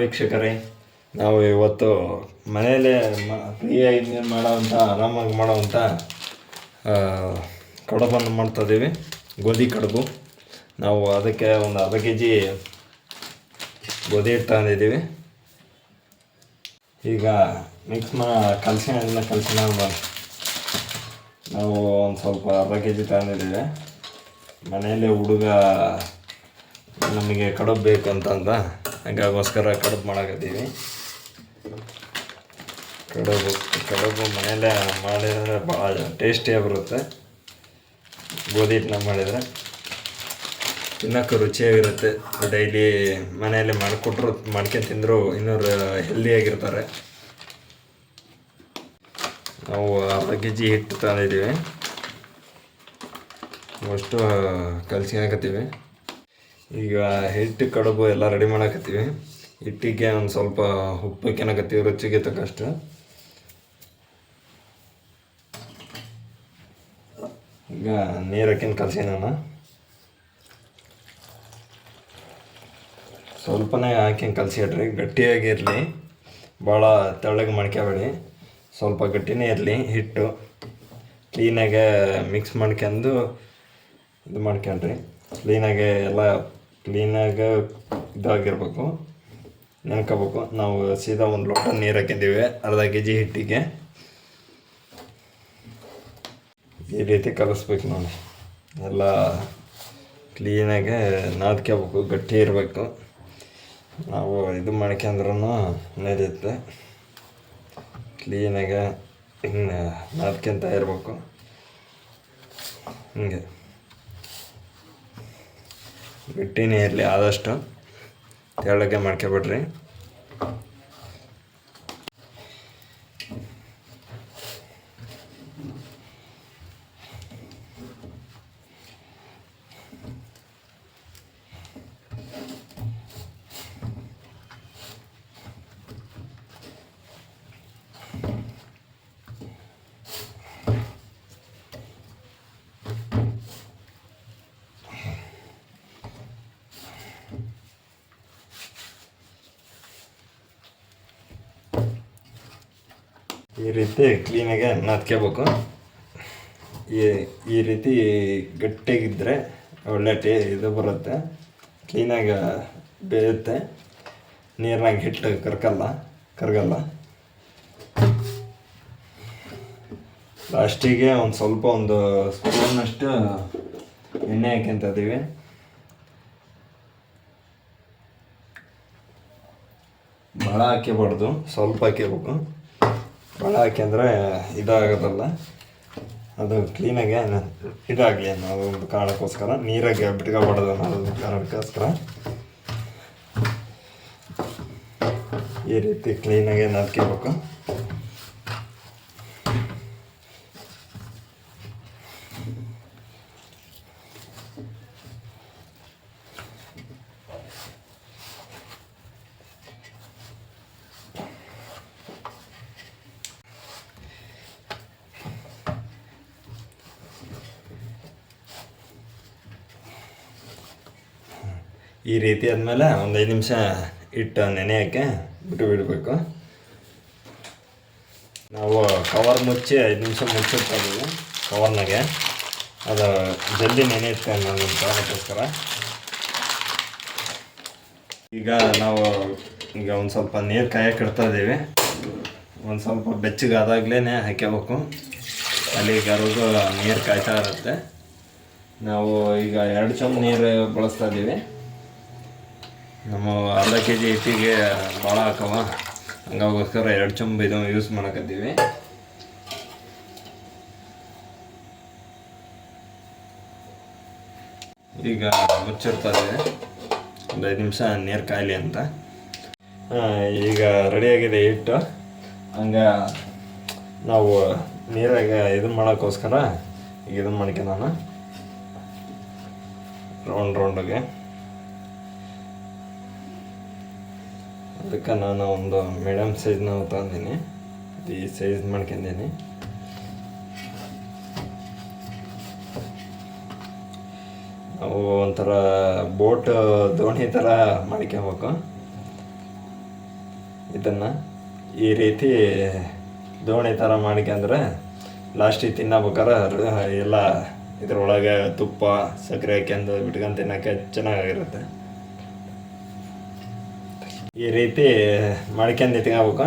ವೀಕ್ಷಕರೇ, ನಾವು ಇವತ್ತು ಮನೆಯಲ್ಲೇ ಫ್ರೀಯಾಗಿ ನೀರು ಮಾಡೋವಂಥ, ಆರಾಮಾಗಿ ಮಾಡೋವಂಥ ಕಡುಬನ್ನು ಮಾಡ್ತಾ ಇದ್ದೀವಿ, ಗೋಧಿ ಕಡುಬು. ನಾವು ಅದಕ್ಕೆ ಒಂದು ಅರ್ಧ ಕೆ ಜಿ ಗೋಧಿ ಹಿಟ್ಟು ತಗೊಂಡಿದ್ದೀವಿ ಈಗ ಮಿಕ್ಸ್ ಮಾ, ಕಲಸಿನ ಕಲಸಿನ ನಾವು ಒಂದು ಸ್ವಲ್ಪ ಅರ್ಧ ಕೆ ಜಿ ತಗೊಂಡಿದ್ದೀವಿ ಮನೆಯಲ್ಲೇ ಹುಡುಗ, ನಮಗೆ ಕಡುಬು ಬೇಕು ಅಂತಂದ. ಹಂಗಾಗೋಸ್ಕರ ಕಡುಬು ಮಾಡಕತ್ತೀವಿ. ಕಡುಬು ಕಡುಬು ಮನೆಯಲ್ಲೇ ಮಾಡಿದರೆ ಭಾಳ ಟೇಸ್ಟಿಯಾಗಿ ಬರುತ್ತೆ. ಗೋಧಿ ಹಿಟ್ಟನ್ನ ಮಾಡಿದರೆ ತಿನ್ನೋಕೆ ರುಚಿಯಾಗಿರುತ್ತೆ. ಡೈಲಿ ಮನೆಯಲ್ಲೇ ಮಾಡಿಕೊಟ್ರು ಮಾಡ್ಕೊಂಡು ತಿಂದರೂ ಇನ್ನೂ ಹೆಲ್ದಿಯಾಗಿರ್ತಾರೆ ನಾವು ಅರ್ಧ ಕೆ ಜಿ ಹಿಟ್ಟು ತಂದಿದ್ದೀವಿ. ಅಷ್ಟು ಕಲಸಿ ಹಾಕತ್ತೀವಿ. ಈಗ ಹಿಟ್ಟು, ಕಡುಬು ಎಲ್ಲ ರೆಡಿ ಮಾಡಕತ್ತೀವಿ. ಹಿಟ್ಟಿಗೆ ಒಂದು ಸ್ವಲ್ಪ ಉಪ್ಪು ಹಾಕತ್ತೀವಿ ರುಚಿಗೆ ತಕ್ಕಷ್ಟು. ಈಗ ನೀರು ಹಾಕಿನ ಕಲಸಿ ನಾನು. ಸ್ವಲ್ಪನೇ ಹಾಕಿನ ಕಲಸಿ ಇಡ್ರಿ. ಗಟ್ಟಿಯಾಗಿರಲಿ ಭಾಳ ತೆಳ್ಳಗೆ ಮಾಡ್ಕೋಬೇಡಿ ಸ್ವಲ್ಪ ಗಟ್ಟಿನೇ ಇರಲಿ ಹಿಟ್ಟು. ಕ್ಲೀನಾಗೆ ಮಿಕ್ಸ್ ಮಾಡ್ಕೊಂಡು ಇದು ಮಾಡ್ಕೊಂಡ್ರಿ ಕ್ಲೀನಾಗೆ ಎಲ್ಲ ಕ್ಲೀನಾಗೆ ಇದಾಗಿರ್ಬೇಕು ನೆನ್ಕೋಬೇಕು. ನಾವು ಸೀದಾ ಒಂದು ಲೋಟ ನೀರು ಹಾಕಿದ್ದೀವಿ. ಅರ್ಧ ಕೆ ಜಿ ಹಿಟ್ಟಿಗೆ. ಈ ರೀತಿ ಕಲಿಸ್ಬೇಕು ನೋಡಿ. ಎಲ್ಲ ಕ್ಲೀನಾಗೆ ನಾದ್ಕೋಬೇಕು ಗಟ್ಟಿ ಇರಬೇಕು. ನಾವು ಇದು ಮಾಡ್ಕೊಂಡ್ರೂ ನಡೆಯುತ್ತೆ. ಕ್ಲೀನಾಗೆ ಹಿಂಗೆ ನಾದ್ಕೊಂತ ಇರಬೇಕು. ಹಿಂಗೆ. ಗಟ್ಟಿನೇ ಇರಲಿ ಆದಷ್ಟು ತೆಳ್ಳಗೆ ಮಾಡ್ಕೊಬೇಡ್ರಿ. ಈ ರೀತಿ ಕ್ಲೀನಾಗೆ ನಾದ್ಕೋಬೇಕು ಈ ಈ ರೀತಿ ಗಟ್ಟಿಗಿದ್ದರೆ ಒಳ್ಳೆ ಟೇ, ಇದು ಬರುತ್ತೆ. ಕ್ಲೀನಾಗಿ ಬೇಯುತ್ತೆ. ನೀರಿನಾಗ ಹಿಟ್ಟು ಕರ್ಕಲ್ಲ, ಕರಗಲ್ಲ. ಲಾಸ್ಟಿಗೆ ಒಂದು ಸ್ವಲ್ಪ ಒಂದು ಸ್ಪೂನಷ್ಟು ಎಣ್ಣೆ ಹಾಕ್ಯಂತಿದ್ದೀವಿ ಭಾಳ ಹಾಕ್ಯಬಾರ್ದು, ಸ್ವಲ್ಪ ಹಾಕ್ಯಬೇಕು. ಭಾಳ ಹಾಕ್ಯಂದ್ರೆ ಇದಾಗೋದಲ್ಲ? ಅದು ಕ್ಲೀನಾಗೆ ಇದಾಗಲಿ ಅನ್ನೋ ಒಂದು ಕಾರಣಕ್ಕೋಸ್ಕರ ನೀರಾಗೆ ಬಿಟ್ಕೋಬಾರ್ದು ಅನ್ನೋದು ಕಾರಣಕ್ಕೋಸ್ಕರ ಈ ರೀತಿ ಕ್ಲೀನಾಗೆ ನಾದ್ಕೋಬೇಕು ಈ ರೀತಿ ಆದಮೇಲೆ ಒಂದು ಐದು ನಿಮಿಷ ಇಟ್ಟು ನೆನೆಯೋಕ್ಕೆ ಬಿಟ್ಟು ಬಿಡಬೇಕು. ನಾವು ಕವರ್ ಮುಚ್ಚಿ ಐದು ನಿಮಿಷ ಮುಚ್ಚಿರ್ತಾ ಇದ್ದೀವಿ ಕವರ್ನಾಗೆ. ಅದು ಜಲ್ದಿ ನೆನೆಯುತ್ತೆ ಅನ್ನೋ ಕಾರಣಕ್ಕೋಸ್ಕರ. ಈಗ ನಾವು ಈಗ ಒಂದು ಸ್ವಲ್ಪ ನೀರು ಕಾಯಕ್ಕೆ ಇಡ್ತಾ ಇದ್ದೀವಿ. ಒಂದು ಸ್ವಲ್ಪ ಬೆಚ್ಚಗಾದಾಗಲೇ ಅಲ್ಲಿ ಅಲ್ಲಿಗಾರಿಗೂ ನೀರು ಕಾಯ್ತಾ ಇರುತ್ತೆ. ನಾವು ಈಗ ಎರಡು ಚಮ್ ನೀರು ಬಳಸ್ತಾ ಇದ್ದೀವಿ. ನಮ್ಮ ಅರ್ಧ ಕೆ ಜಿ ಹಿಟ್ಟಿಗೆ ಭಾಳ ಹಾಕವ. ಹಂಗಾಗೋಸ್ಕರ ಎರಡು ಚಂಬ ಇದು ಯೂಸ್ ಮಾಡಕತ್ತೀವಿ. ಈಗ ಮುಚ್ಚಿರ್ತದೆ. ಒಂದು ಐದು ನಿಮಿಷ ನೀರು ಕಾಯಲಿ ಅಂತ. ಈಗ ರೆಡಿಯಾಗಿದೆ ಹಿಟ್ಟು. ಹಂಗೆ ನಾವು ನೀರಾಗ ಇದನ್ನ ಮಾಡೋಕ್ಕೋಸ್ಕರ ಈಗ ಇದನ್ನ ನಾನು. ರೌಂಡ್ ರೌಂಡಿಗೆ ಅದಕ್ಕೆ ನಾನು ಒಂದು ಮೀಡಿಯಮ್ ಸೈಜ್ನ ತಂದೀನಿ ಈ ಸೈಜ್ ಮಾಡ್ಕೊಂಡೀನಿ. ನಾವು ಒಂಥರ ಬೋಟ್ ದೋಣಿ ಥರ ಮಾಡ್ಕೋಬೇಕು ಇದನ್ನು ಈ ರೀತಿ ದೋಣಿ ಥರ ಮಾಡ್ಕೊಂಡ್ರೆ ಲಾಸ್ಟಿಗೆ ತಿನ್ನಬೇಕಾದ್ರೆ ಎಲ್ಲ ಇದ್ರೊಳಗೆ ತುಪ್ಪ, ಸಕ್ಕರೆ ಹಾಕ್ಯಂದು ಬಿಟ್ಕೊಂಡು ತಿನ್ನೋಕ್ಕೆ ಚೆನ್ನಾಗಿರುತ್ತೆ ಈ ರೀತಿ ಮಾಡ್ಕೊಂಡು ಇಟ್ಕೋಬೇಕು.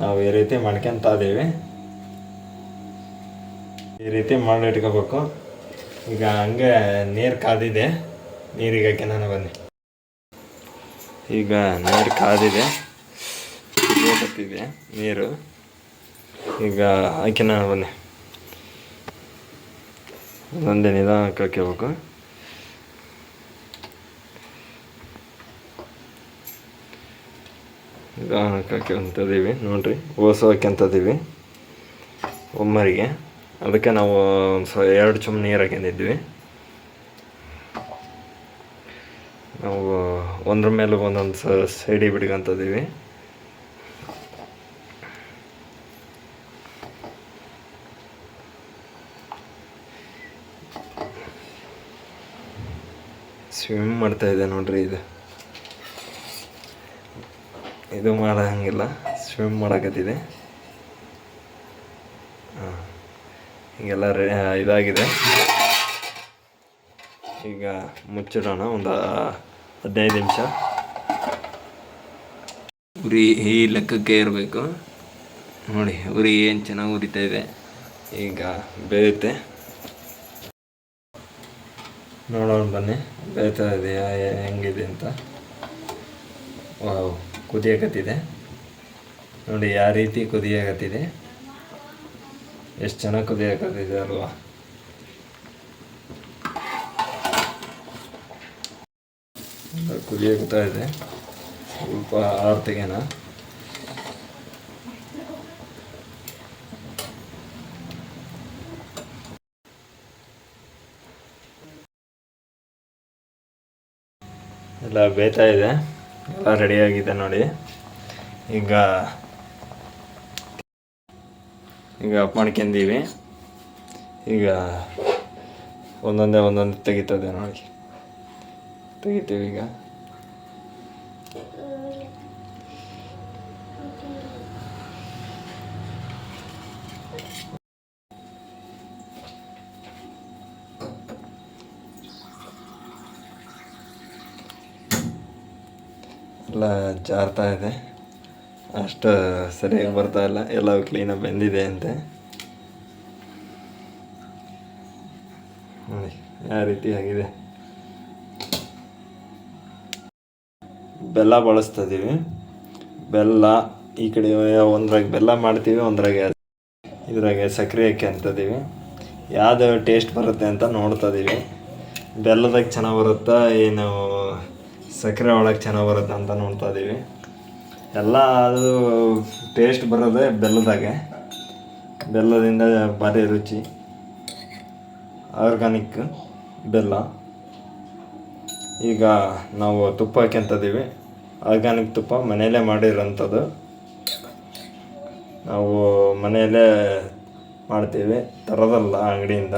ನಾವು ಈ ರೀತಿ ಮಾಡ್ಕೊಂತ ಇದ್ದೀವಿ. ಈ ರೀತಿ ಮಾಡಿ ಇಟ್ಕೋಬೇಕು. ಈಗ ಹಂಗೆ ನೀರು ಕಾದಿದೆ. ನೀರಿಗೆ ಹಾಕಿ ನಾನು ಬನ್ನಿ. ಈಗ ನೀರು ಕಾದಿದೆ. ನೀರು. ಈಗ ಹಾಕಿ ನಾನು ಬನ್ನಿ. ಒಂದೇ ನಿಧಾನಕ್ಕೆ ಹಾಕ್ಕೋಬೇಕು ಹಾಕ್ಯಂತದೀವಿ ನೋಡ್ರಿ. ಓಸು ಹಾಕ್ಯಂತದೀವಿ ಒಮ್ಮರಿಗೆ. ಅದಕ್ಕೆ ನಾವು ಸ, ಎರಡು ಚಮ್ ನೀರು ಹಾಕೊಂಡಿದ್ವಿ ನಾವು, ಒಂದ್ರ ಮೇಲೆ ಒಂದೊಂದು ಸ ಸೈಡಿಗೆ ಬಿಡ್ಕೊಂತದೀವಿ ಸ್ವಿಮ್ ಮಾಡ್ತಾ ಇದೆ ನೋಡ್ರಿ ಇದು. ಇದು ಮಾಡಂಗಿಲ್ಲ ಸ್ವಿಮ್ ಮಾಡಕತ್ತಿದೆ. ಹಾಂ ಈಗೆಲ್ಲ ರೆ ಇದಾಗಿದೆ. ಈಗ ಮುಚ್ಚಿಡೋಣ, ಒಂದು ಹದಿನೈದು ನಿಮಿಷ. ಉರಿ ಈ ಲೆಕ್ಕಕ್ಕೆ ಇರಬೇಕು. ನೋಡಿ, ಉರಿ ಏನು ಚೆನ್ನಾಗಿ ಉರಿತಾ ಇದೆ. ಈಗ ಬೇಯುತ್ತೆ. ನೋಡೋಣ ಬನ್ನಿ, ಬೇಯ್ತಾ ಇದೆಯಾ, ಹೆಂಗಿದೆ ಅಂತ. ವಾವ್. ಕುದಿಯಕತ್ತಿದೆ. ನೋಡಿ, ಯಾವ ರೀತಿ ಕುದಿಯಕತ್ತಿದೆ. ಎಷ್ಟು ಚೆನ್ನಾಗಿ ಕುದಿಯಕತ್ತಿದೆ ಅಲ್ವಾ. ಕುದಿಯಕತ್ತಾ ಇದೆ. ಸ್ವಲ್ಪ ಆರು ತೆಗೆನ ಎಲ್ಲ ಬೇಯ್ತಾ ಇದೆ. ಎಲ್ಲ ರೆಡಿಯಾಗಿದೆ ನೋಡಿ. ಈಗ ಈಗ ಅಪ್ ಮಾಡ್ಕೊಂಡೀವಿ. ಈಗ ಒಂದೊಂದೇ ಒಂದೊಂದು ತೆಗಿತದೆ ನೋಡಿ. ತೆಗಿತೀವಿ ಈಗ. ಎಲ್ಲ ಜಾರ್ತಾ ಇದೆ. ಅಷ್ಟು ಸರಿಯಾಗಿ ಬರ್ತಾ ಇಲ್ಲ. ಎಲ್ಲ ಕ್ಲೀನಾಗಿ ಬಂದಿದೆ ಅಂತೆ. ನೋಡಿ, ಯಾವ ರೀತಿ ಆಗಿದೆ. ಬೆಲ್ಲ ಬಳಸ್ತಿದ್ದೀವಿ ಬೆಲ್ಲ ಈ ಕಡೆ ಒಂದ್ರಾಗ ಬೆಲ್ಲ ಮಾಡ್ತೀವಿ, ಒಂದ್ರಾಗೆ ಇದ್ರಾಗೆ ಸಕ್ಕರೆ ಹಾಕಿ ಅಂತದೀವಿ ಯಾವ್ದು ಟೇಸ್ಟ್ ಬರುತ್ತೆ ಅಂತ ನೋಡ್ತಾ ಇದೀವಿ. ಬೆಲ್ಲದಾಗ ಚೆನ್ನಾಗಿ ಬರುತ್ತಾ, ಏನು ಸಕ್ಕರೆ ಒಳಗೆ ಚೆನ್ನಾಗಿ ಬರುತ್ತೆ ಅಂತ ನೋಡ್ತಾ ಇದ್ದೀವಿ ಎಲ್ಲ ಅದು ಟೇಸ್ಟ್ ಬರೋದೇ ಬೆಲ್ಲದಾಗೆ. ಬೆಲ್ಲದಿಂದ ಭಾರಿ ರುಚಿ. ಆರ್ಗಾನಿಕ್ ಬೆಲ್ಲ. ಈಗ ನಾವು ತುಪ್ಪ ಹಾಕ್ಯಂತದೀವಿ ಆರ್ಗ್ಯಾನಿಕ್ ತುಪ್ಪ ಮನೆಯಲ್ಲೇ ಮಾಡಿರೋಂಥದ್ದು. ನಾವು ಮನೆಯಲ್ಲೇ ಮಾಡ್ತೀವಿ. ತರೋದಲ್ಲ ಅಂಗಡಿಯಿಂದ.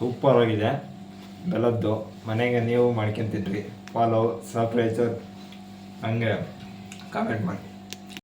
ಸೂಪರ್ ಆಗಿದೆ ಬೆಲ್ಲದ್ದು ಮನೆಗೆ ನೀವು ಮಾಡ್ಕೊಂತಿದ್ರಿ. ಫಾಲೋ ಸಬ್ಸ್ಕ್ರೈಬರ್ ಹಂಗೆ ಕಾಮೆಂಟ್ ಮಾಡಿ.